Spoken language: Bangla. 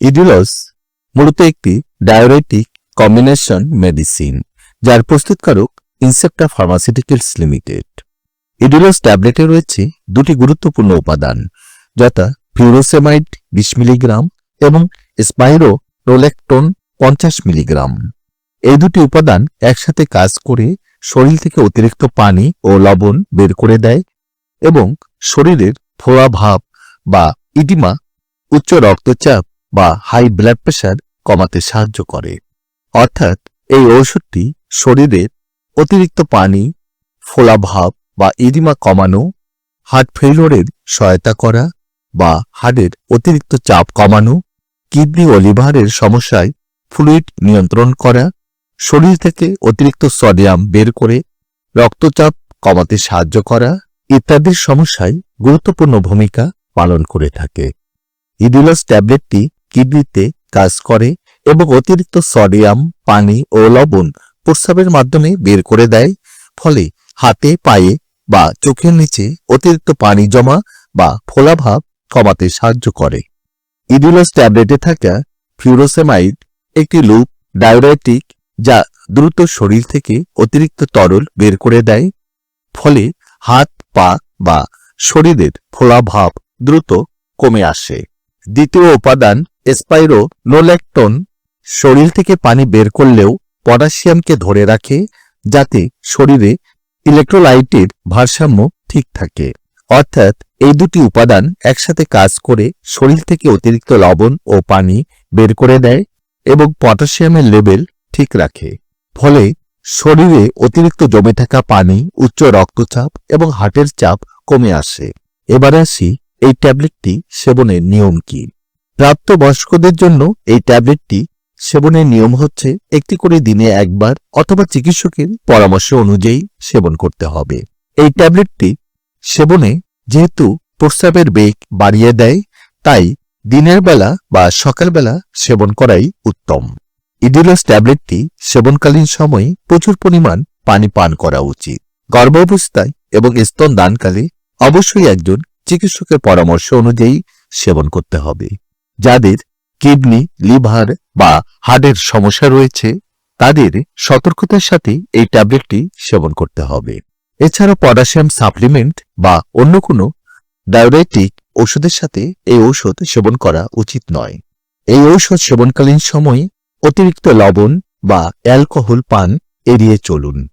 ইডিলস মূলত একটি ডায়োরেটিক কম্বিনেশন মেডিসিন, যার প্রস্তুতকারক ইনসেপ্টা ফার্মাসিউটিক্যালস লিমিটেড। ইডিলস ট্যাবলেটে রয়েছে দুটি গুরুত্বপূর্ণ উপাদান, যথা ফিউরোসেমাইড বিশ মিলিগ্রাম এবং স্পাইরো রোলেকটন পঞ্চাশ মিলিগ্রাম। এই দুটি উপাদান একসাথে কাজ করে শরীর থেকে অতিরিক্ত পানি ও লবণ বের করে দেয় এবং শরীরের ফোড়া ভাব বা ইডিমা, উচ্চ রক্তচাপ বা হাই ব্লাড প্রেশার কমাতে সাহায্য করে। অর্থাৎ এই ঔষধটি শরীরের অতিরিক্ত পানি, ফোলা ভাব বা ইডিমা কমানো হার্ট ফেইলরের সহায়তা করা বা হার্টের অতিরিক্ত চাপ কমানো কিডনি ও লিভারের সমস্যায় ফ্লুইড নিয়ন্ত্রণ করা, শরীর থেকে অতিরিক্ত সোডিয়াম বের করে রক্তচাপ কমাতে সাহায্য করা ইত্যাদির সমস্যায় গুরুত্বপূর্ণ ভূমিকা পালন করে থাকে। ইডিলস ট্যাবলেটটি কিডনিতে কাজ করে এবং অতিরিক্ত সোডিয়াম, পানি ও লবণ প্রস্রাবের মাধ্যমে বের করে দেয়। ফলে হাতে, পায়ে বা চোখের নিচে অতিরিক্ত পানি জমা বা ফোলাভাব কমাতে সাহায্য করে। ইডিলস ট্যাবলেটে থাকা ফিউরোসেমাইড একটি লুপ ডায়োরেটিক যা দ্রুত শরীর থেকে অতিরিক্ত তরল বের করে দেয়। ফলে হাত, পা বা শরীরের ফোলাভাব দ্রুত কমে আসে। দ্বিতীয় উপাদান স্পাইরো নোল্যাকটন শরীর থেকে পানি বের করলেও পটাশিয়ামকে ধরে রাখে, যাতে শরীরে ইলেকট্রোলাইটের ভারসাম্য ঠিক থাকে। অর্থাৎ এই দুটি উপাদান একসাথে কাজ করে শরীর থেকে অতিরিক্ত লবণ ও পানি বের করে দেয় এবং পটাশিয়ামের লেভেল ঠিক রাখে। ফলে শরীরে অতিরিক্ত জমে থাকা পানি, উচ্চ রক্তচাপ এবং হার্টের চাপ কমে আসে। এবার আসি এই ট্যাবলেটটি সেবনের নিয়ম কি? প্রাপ্তবয়স্কদের জন্য এই ট্যাবলেটটি সেবনের নিয়ম হচ্ছে একটি করে দিনে একবার অথবা চিকিৎসকের পরামর্শ অনুযায়ী সেবন করতে হবে। এই ট্যাবলেটটি সেবনে যেহেতু প্রস্রাবের বেগ বাড়িয়ে দেয়, তাই দিনের বেলা বা সকালবেলা সেবন করাই উত্তম। ইডিলস ট্যাবলেটটি সেবনকালীন সময়ে প্রচুর পরিমাণ পানি পান করা উচিত। গর্ভাবস্থায় এবং স্তন দানকালে অবশ্যই একজন চিকিৎসকের পরামর্শ অনুযায়ী সেবন করতে হবে। যাদের কিডনি, লিভার বা হার্টের সমস্যা রয়েছে, তাদের সতর্কতার সাথে এই ট্যাবলেটটি সেবন করতে হবে। এছাড়া পটাশিয়াম সাপ্লিমেন্ট বা অন্য কোনো ডায়োরেটিক ওষুধের সাথে এই ঔষধ সেবন করা উচিত নয়। এই ঔষধ সেবনকালীন সময়ে অতিরিক্ত লবণ বা অ্যালকোহল পান এড়িয়ে চলুন।